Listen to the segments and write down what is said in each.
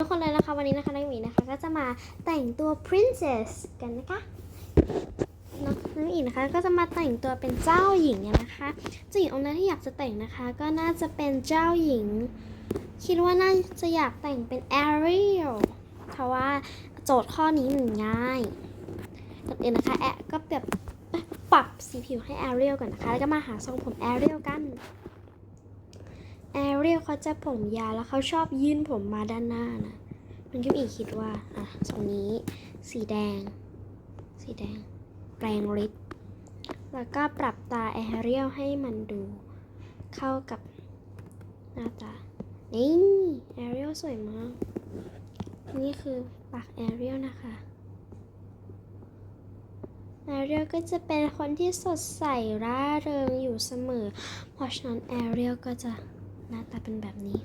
ทุกคนเลยนะคะวันนี้นะคะน้องหมีนะคะก็จะมาแต่งตัว princess กันนะคะน้องน้องหมีนะคะก็จะมาแต่งตัวเป็นเจ้าหญิงนะคะเจ้าหญิงองค์นั้นที่อยากจะแต่งนะคะ ก็น่าจะเป็นเจ้าหญิง คิดว่าน่าจะอยากแต่งเป็น Ariel เพราะว่าโจทย์ข้อนี้มันง่ายก่อนอื่นนะคะแอะก็แบบปรับสีผิวให้ Ariel ก่อนนะคะ แล้วก็มาหาทรงผม Ariel กัน เรียลเขาจะผมยาวแล้วเขาชอบยื่นผมมาด้านหน้านะมันก็อีกคิดว่าอะตรงนี้ สีแดง สีแดง แรงฤทธิ์แล้วก็ปรับตาแอเรียลให้มันดู เข้ากับหน้าตา นี่แอเรียลสวยมาก นี่คือปากแอเรียลนะคะแอเรียลก็จะเป็นคนที่สดใสร่าเริงอยู่เสมอ เพราะฉะนั้นแอเรียลก็จะ หน้าตาเป็นแบบนี้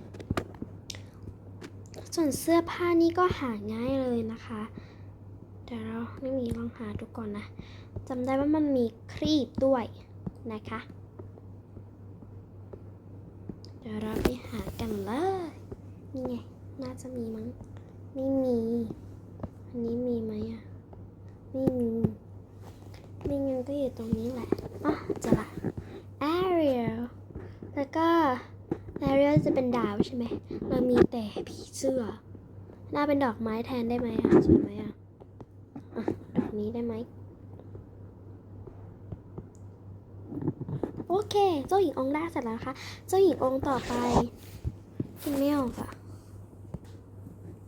ส่วนเสื้อผ้านี่ก็หาง่ายเลยนะคะ เดี๋ยวเราไม่มีลองหาดูก่อนนะจำได้ว่ามันมีครีบด้วยนะคะ เดี๋ยวเราไปหากันเลยนี่ไง น่าจะมีมั้ง ไม่มี อันนี้มีไหมอะไม่มี ไม่งั้นก็อยู่ตรงนี้แหละอะจะละ Ariel แล้วก็ Ariel จะเป็นดาวใช่ไหมเรามีแต่ผีเสื้อน่าเป็นดอกไม้แทนได้ไหมอะสวยไหมอะอะดอกนี้ได้ไหมโอเค เจ้าหญิงองค์แรกเสร็จแล้วนะคะเจ้าหญิงองค์ต่อไปคิดไม่ออกอะ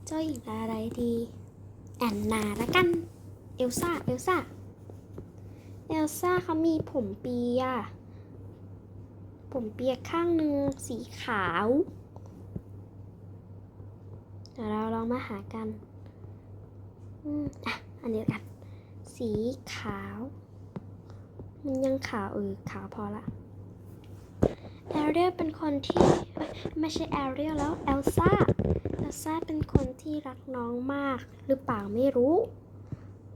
เจ้าหญิงอะไรดีแอนนาละกัน เอลซ่า เอลซ่า เอลซ่าเขามีผมเปีย ผมเปียกข้างหนึ่งสีขาวเดี๋ยวเราลองมาหากันอืมอะอันนี้ละกัน สีขาว มันยังขาวเออขาวพอละแอเรียลเป็นคนที่ไม่ใช่แอเรียลแล้วเอลซ่าเอลซ่าเป็นคนที่รักน้องมากหรือเปล่าไม่รู้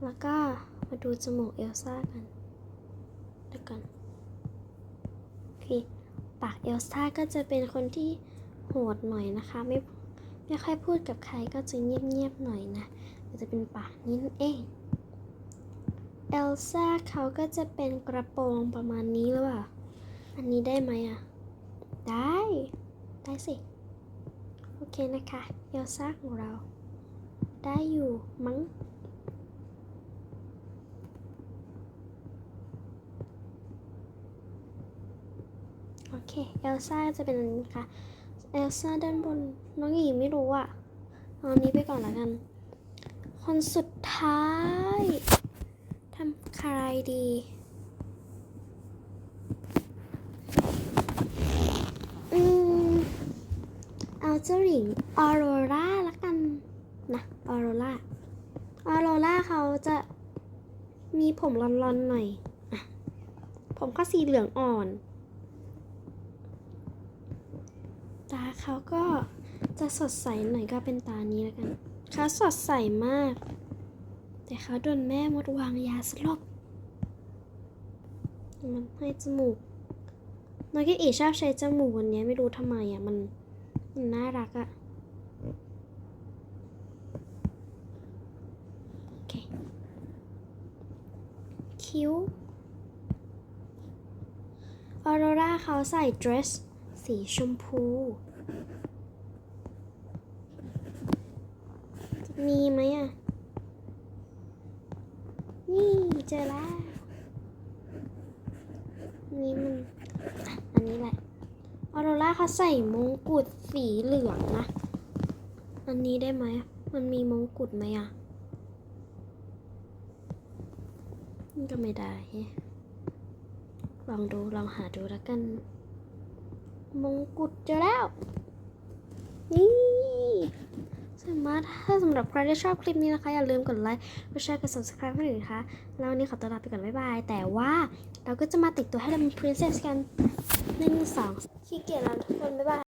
แล้วก็มาดูจมูกเอลซ่ากันเดี๋ยวก่อนโอเค ปากเอลซ่าก็จะเป็นคนที่โหดหน่อยนะคะ ไม่ไม่ค่อยพูดกับใครก็จะเงียบๆหน่อยนะจะเป็นปากนี้นั่นเองเอลซ่าเขาก็จะเป็นกระโปรงประมาณนี้หรือเปล่า อันนี้ได้ไหมอะ ได้ ได้สิ โอเคนะคะ เอลซ่าของเรา ได้อยู่มั้ง โอ เค เอลซ่าจะเป็นอันนี้ค่ะ เอลซ่าด้านบน น้องหญิงไม่รู้อะเอาอันนี้ไปก่อนละกัน คนสุดท้ายทำใครดี อืม เอาเจ้าหญิงออโรราละกันนะออโรราออโรราเขาจะมีผมลอนๆหน่อยอผมก็สีเหลืองอ่อน ตาเขาก็จะสดใสหน่อยก็เป็นตานี้แล้วกันเขาสดใสมาก แต่เขาโดนแม่มดวางยาสลบมันให้จมูกน้องกิอีชอบใช้จมูกวันนี้ไม่รู้ทำไมอะมันมันน่ารักอะโอเคคิ้วออโรราเขาใส่เดรส สีชมพู มีไหมอะ นี่เจอแล้ว นี่มัน อันนี้แหละออโรราเขาใส่มงกุฎสีเหลืองนะ อันนี้ได้ไหม มันมีมงกุฎไหมอะก็ไม่ได้ ลองดู ลองหาดูแล้วกัน มงกุฎเจอแล้ว นี่สามารถถ้าสำหรับใครที่ชอบคลิปนี้นะคะ อย่าลืมกดไลค์กดแชร์กด subscribe ให้หน่อยนะคะ แล้ววันนี้ขอตัวลาไปก่อน บ๊ายบาย แต่ว่าเราก็จะมาติดตัวให้เราเป็น princess กันหนึ่งสองขี้เกียจแล้วทุกคน บ๊ายบาย